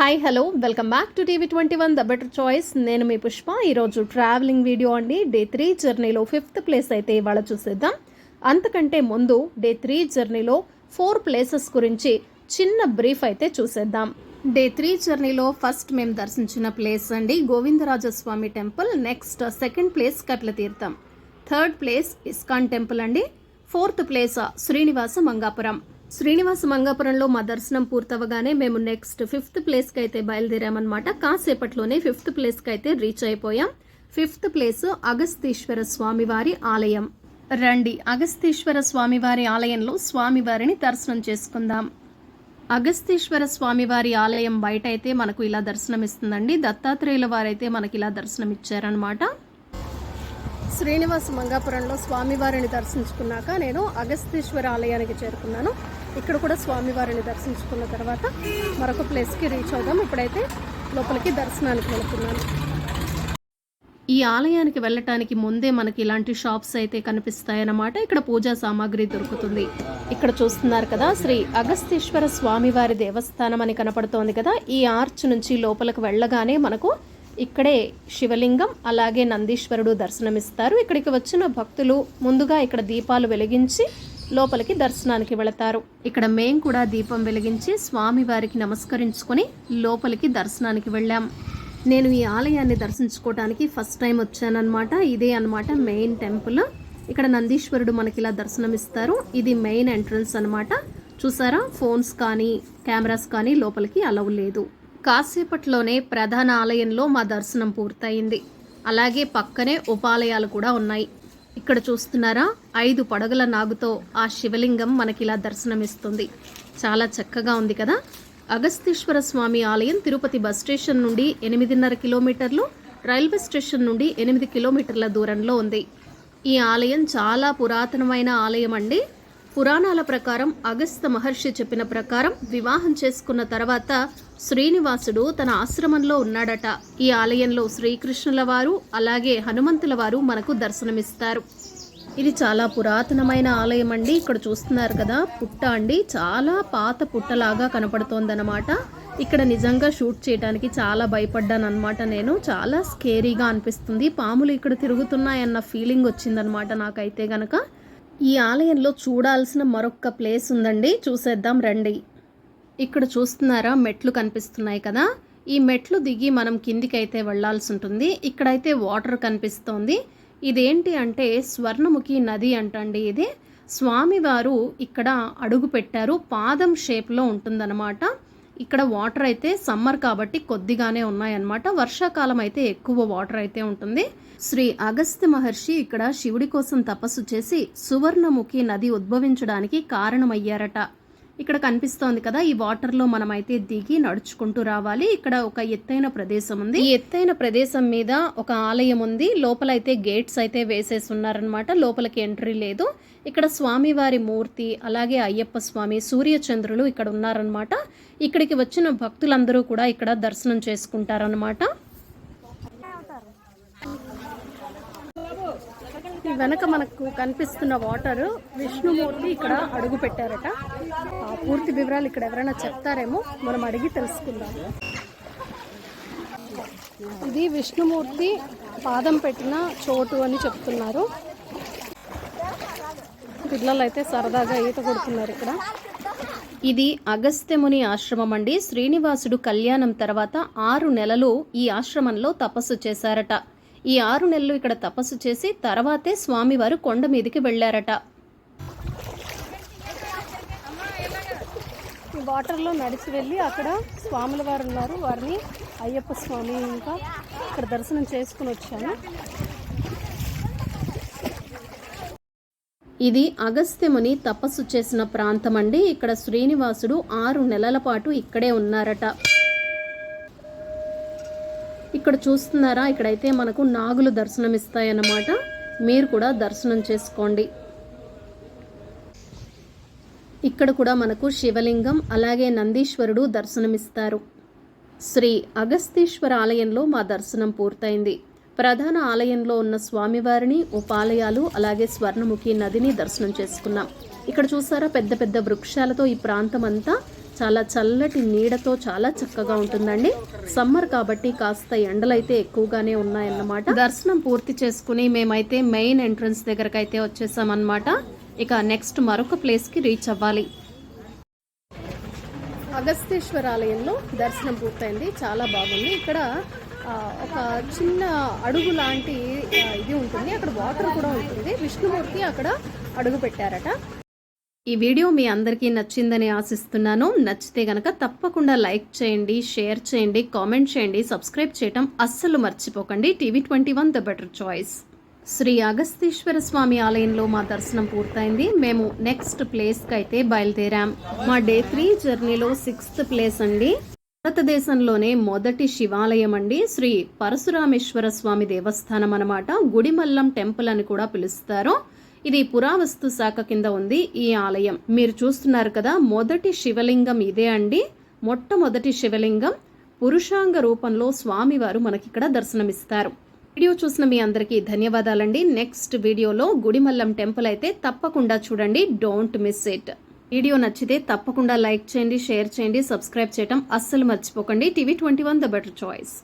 Hi hello welcome back to TV twenty one the better choice నేను మీ పుష్ప. ఈరోజు travelling video అండి. Day three జర్నీలో ఫిఫ్త్ ప్లేస్ అయితే ఇవాళ చూసేద్దాం. అంతకంటే ముందు డే త్రీ జర్నీలో ఫోర్ ప్లేసెస్ గురించి చిన్న బ్రీఫ్ అయితే చూసేద్దాం. డే త్రీ జర్నీలో ఫస్ట్ మేము దర్శించిన ప్లేస్ అండి. Govindarajaswami temple next second place Katla Theertham third place ISKCON temple అండి. Fourth place Srinivasa Mangapuram. Srinivasa మంగాపురంలో మా దర్శనం పూర్తవగానే మేము నెక్స్ట్ ఫిఫ్త్ ప్లేస్కి అయితే బయలుదేరామన్నమాట. కాసేపట్లోనే ఫిఫ్త్ ప్లేస్కి అయితే రీచ్ అయిపోయాం. ఫిఫ్త్ ప్లేస్ అగస్తీశ్వర స్వామివారి ఆలయం. రండి అగస్తీశ్వర స్వామివారి ఆలయంలో స్వామివారిని దర్శనం చేసుకుందాం. అగస్తీశ్వర స్వామివారి ఆలయం బయట అయితే మనకు ఇలా దర్శనం ఇస్తుందండి దత్తాత్రేయుల వారైతే మనకి ఇలా దర్శనం ఇచ్చారనమాట శ్రీనివాస మంగాపురంలో స్వామివారిని దర్శించుకున్నాక నేను అగస్తీశ్వర ఆలయానికి చేరుకున్నాను. ఇక్కడ కూడా స్వామివారిని దర్శించుకున్న తర్వాత మరొక ప్లేస్కి రీచ్ అవుదాం. ఇప్పుడైతే లోపలికి దర్శనానికి వెళుతున్నాను. ఈ ఆలయానికి వెళ్ళటానికి ముందే మనకి ఇలాంటి షాప్స్ అయితే కనిపిస్తాయన్నమాట. ఇక్కడ పూజా సామాగ్రి దొరుకుతుంది. ఇక్కడ చూస్తున్నారు కదా శ్రీ అగస్తీశ్వర స్వామివారి దేవస్థానం అని కనపడుతోంది కదా. ఈ ఆర్చ్ నుంచి లోపలికి వెళ్ళగానే మనకు ఇక్కడే శివలింగం అలాగే నందీశ్వరుడు దర్శనమిస్తారు. ఇక్కడికి వచ్చిన భక్తులు ముందుగా ఇక్కడ దీపాలు వెలిగించి లోపలికి దర్శనానికి వెళతారు. ఇక్కడ మేం కూడా దీపం వెలిగించి స్వామివారికి నమస్కరించుకొని లోపలికి దర్శనానికి వెళ్ళాం. నేను ఈ ఆలయాన్ని దర్శించుకోవడానికి ఫస్ట్ టైం వచ్చానన్నమాట. ఇదే అన్నమాట మెయిన్ టెంపుల్. ఇక్కడ నందీశ్వరుడు మనకి ఇలా దర్శనమిస్తారు. ఇది మెయిన్ ఎంట్రన్స్ అనమాట చూసారా? ఫోన్స్ కానీ కెమెరాస్ కానీ లోపలికి అలవ్ లేదు. కాసేపట్లోనే ప్రధాన ఆలయంలో మా దర్శనం పూర్తయింది. అలాగే పక్కనే ఉపాలయాలు కూడా ఉన్నాయి. ఇక్కడ చూస్తున్నారా? ఐదు పడగల నాగుతో ఆ శివలింగం మనకి ఇలా దర్శనమిస్తుంది. చాలా చక్కగా ఉంది కదా? అగస్తీశ్వర స్వామి ఆలయం తిరుపతి బస్ స్టేషన్ నుండి ఎనిమిదిన్నర కిలోమీటర్లు రైల్వే స్టేషన్ నుండి ఎనిమిది కిలోమీటర్ల దూరంలో ఉంది. ఈ ఆలయం చాలా పురాతనమైన ఆలయం అండి పురాణాల ప్రకారం అగస్త మహర్షి చెప్పిన ప్రకారం వివాహం చేసుకున్న తర్వాత శ్రీనివాసుడు తన ఆశ్రమంలో ఉన్నాడట. ఈ ఆలయంలో శ్రీకృష్ణుల వారు అలాగే హనుమంతుల వారు మనకు దర్శనమిస్తారు. ఇది చాలా పురాతనమైన ఆలయం అండి. ఇక్కడ చూస్తున్నారు కదా పుట్ట అండి. చాలా పాత పుట్టలాగా కనపడుతోందనమాట ఇక్కడ నిజంగా షూట్ చేయడానికి చాలా భయపడ్డాను అనమాట నేను. చాలా స్కేరీగా అనిపిస్తుంది. పాములు ఇక్కడ తిరుగుతున్నాయన్న ఫీలింగ్ వచ్చిందనమాట నాకైతే గనక. ఈ ఆలయంలో చూడాల్సిన మరొక ప్లేస్ ఉందండి. చూసేద్దాం రండి. ఇక్కడ చూస్తున్నారా? మెట్లు కనిపిస్తున్నాయి కదా. ఈ మెట్లు దిగి మనం కిందికి అయితే వెళ్ళాల్సి ఉంటుంది. ఇక్కడైతే వాటర్ కనిపిస్తోంది. ఇదేంటి అంటే స్వర్ణముఖి నది అంటండి ఇది. స్వామివారు ఇక్కడ అడుగు పెట్టారు. పాదం షేప్లో ఉంటుందన్నమాట. ఇక్కడ వాటర్ అయితే సమ్మర్ కాబట్టి కొద్దిగానే ఉన్నాయన్నమాట. వర్షాకాలం అయితే ఎక్కువ వాటర్ అయితే ఉంటుంది. శ్రీ అగస్త్య మహర్షి ఇక్కడ శివుడి కోసం తపస్సు చేసి సువర్ణముఖి నది ఉద్భవించడానికి కారణమయ్యారట. ఇక్కడ కనిపిస్తోంది కదా ఈ వాటర్లో మనం అయితే దిగి నడుచుకుంటూ రావాలి. ఇక్కడ ఒక ఎత్తైన ప్రదేశం ఉంది. ఈ ఎత్తైన ప్రదేశం మీద ఒక ఆలయం ఉంది. లోపల అయితే గేట్స్ అయితే వేసేసి ఉన్నారనమాట లోపలికి ఎంట్రీ లేదు. ఇక్కడ స్వామివారి మూర్తి అలాగే అయ్యప్ప స్వామి సూర్యచంద్రులు ఇక్కడ ఉన్నారనమాట ఇక్కడికి వచ్చిన భక్తులందరూ కూడా ఇక్కడ దర్శనం చేసుకుంటారనమాట వెనక మనకు కనిపిస్తున్న వాటర్ విష్ణుమూర్తి ఇక్కడ అడుగు పెట్టారట ఆ పూర్తి వివరాలు ఇక్కడ ఎవరైనా చెప్తారేమో మనం అడిగి తెలుసుకుందాం. ఇది విష్ణుమూర్తి పాదం పెట్టిన చోటు అని చెప్తున్నారు. పిల్లలు అయితే సరదాగా ఈత కొడుతున్నారు ఇక్కడ. ఇది అగస్త్యముని ఆశ్రమం అండి. శ్రీనివాసుడు కళ్యాణం తర్వాత ఆరు నెలలు ఈ ఆశ్రమంలో తపస్సు చేశారట. ఈ ఆరు నెలలు ఇక్కడ తపస్సు చేసి తర్వాతే స్వామివారు కొండ మీదకి వెళ్ళారట. వాటర్లో నడిచి వెళ్ళి అక్కడ స్వాముల వారు ఉన్నారు. వారిని అయ్యప్ప స్వామి ఇంకా ఇక్కడ దర్శనం చేసుకుని వచ్చాను. ఇది అగస్త్యముని తపస్సు చేసిన ప్రాంతం అండి ఇక్కడ శ్రీనివాసుడు ఆరు నెలల పాటు ఇక్కడే ఉన్నారట. ఇక్కడ చూస్తున్నారా? ఇక్కడైతే మనకు నాగులు దర్శనమిస్తాయన్నమాట. మీరు కూడా దర్శనం చేసుకోండి. ఇక్కడ కూడా మనకు శివలింగం అలాగే నందీశ్వరుడు దర్శనమిస్తారు. శ్రీ అగస్తీశ్వర ఆలయంలో మా దర్శనం పూర్తయింది. ప్రధాన ఆలయంలో ఉన్న స్వామివారిని ఉపాలయాలు అలాగే స్వర్ణముఖి నదిని దర్శనం చేసుకున్నాం. ఇక్కడ చూసారా? పెద్ద పెద్ద వృక్షాలతో ఈ ప్రాంతం అంతా చాలా చల్లటి నీడతో చాలా చక్కగా ఉంటుందండి. సమ్మర్ కాబట్టి కాస్త ఎండలైతే ఎక్కువగానే ఉన్నాయన్నమాట. దర్శనం పూర్తి చేసుకుని మేమైతే మెయిన్ ఎంట్రన్స్ దగ్గరకు అయితే వచ్చేసామన్నమాట. ఇక నెక్స్ట్ మరొక ప్లేస్కి రీచ్ అవ్వాలి. అగస్తేశ్వర ఆలయంలో దర్శనం పూర్తయింది. చాలా బాగుంది. ఇక్కడ ఒక చిన్న అడుగు లాంటి ఇది ఉంటుంది. అక్కడ వాటర్ కూడా ఉంటుంది. విష్ణుమూర్తి అక్కడ అడుగు పెట్టారట. ఈ వీడియో మీ అందరికీ నచ్చిందని ఆశిస్తున్నాను. నచ్చితే గనక తప్పకుండా లైక్ చేయండి షేర్ చేయండి కామెంట్ చేయండి సబ్స్క్రైబ్ చేయటం అస్సలు మర్చిపోకండి. TV twenty one the better choice. Shri Agastheeswara Swami ఆలయంలో మా దర్శనం పూర్తయింది. మేము నెక్స్ట్ ప్లేస్కి అయితే బయలుదేరాం. మా డే త్రీ జర్నీలో సిక్స్త్ ప్లేస్ అండి. భారతదేశంలోనే మొదటి శివాలయం అండి. శ్రీ పరశురామేశ్వర స్వామి దేవస్థానం అనమాట గుడిమల్లం టెంపుల్ అని కూడా పిలుస్తారు. ఇది పురావస్తు శాఖ కింద ఉంది ఈ ఆలయం. మీరు చూస్తున్నారు కదా మొదటి శివలింగం ఇదే అండి. మొట్టమొదటి శివలింగం పురుషాంగ రూపంలో స్వామివారు మనకిక్కడ దర్శనమిస్తారు. వీడియో చూసిన మీ అందరికీ ధన్యవాదాలండి. నెక్స్ట్ వీడియోలో గుడిమల్లం టెంపుల్ అయితే తప్పకుండా చూడండి. డోంట్ మిస్ ఇట్ వీడియో నచ్చితే తప్పకుండా లైక్ చేయండి షేర్ చేయండి సబ్స్క్రైబ్ చేయటం అస్సలు మర్చిపోకండి. TV twenty one the better choice.